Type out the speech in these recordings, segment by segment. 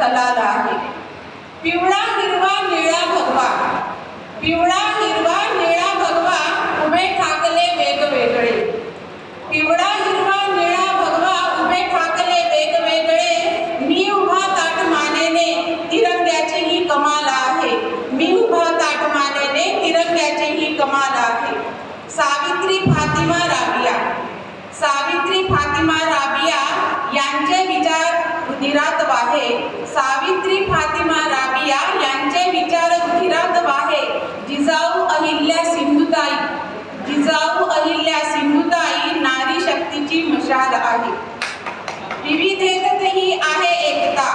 कलाला आहे. पिवळा हिरवा निळा भगवा. पिवळा हिरवा निळा भगवा उभे ठाकले वेगवेगळे. पिवळा हिरवा निळा भगवा उभे ठाकले वेगवेगळे. मी उभा ताट मानेने तिरंग्याची ही कमाल आहे. मी उभा ताट मानेने तिरंग्याची ही कमाल आहे. सावित्री फातिमा राबिया. सावित्री फातिमा राबिया विचार रुधिरात वाहे सावित्री फातिमा राबिया यांचे विचार रुधिरात वाहे जिजाऊ अहिल्या सिंधुताई. जिजाऊ अहिल्या सिंधुताई नारी शक्तीची मशाल आहे. विविधेतही आहे एकता.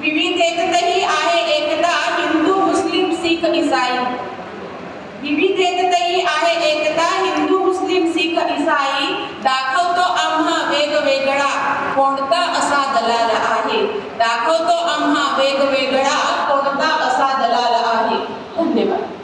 विविधेतही आहे एकता. हिंदू मुस्लिम शीख इसाई विविधतेतही आहे एकता हिंदू मुस्लिम शीख इसाई दाखवतो आम्हा वेगवेगळा कोणता असा दलाल आहे? दाखवतो आम्हा वेगवेगळा कोणता असा दलाल आहे? धन्यवाद.